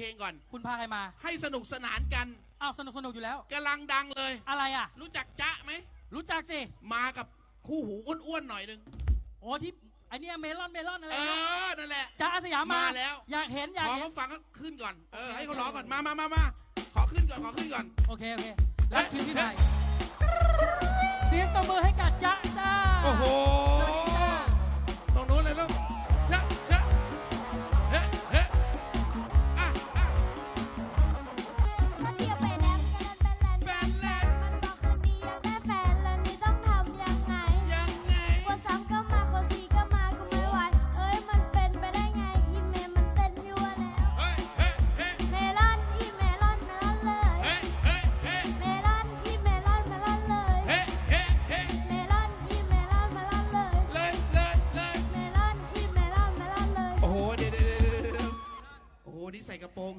เพลงก่อน คุณพาใครมา ให้สนุกสนานกันอ้าวสนุกสนุกอยู่แล้ว กำลังดังเลย อะไรอะ รู้จักจ๊ะไหม รู้จักสิ มากับคู่หูอ้วนๆหน่อยหนึงโอ้ที่ไอเนี้ยเมลอนเมลอนอะไรเอนะอนั่นแหละ จ้าอาสยามมามาแล้ว อยากเห็นอยากพอเห็น เขาฟังก็ขึ้นก่อนเออให้เขาร้องก่อนมามามามาขอขึ้นก่อนขอขึ้นก่อน โอเค โอเค แล้วคิวพี่ไผ่เสียงตบมือให้ นี้ใส่กระโปรง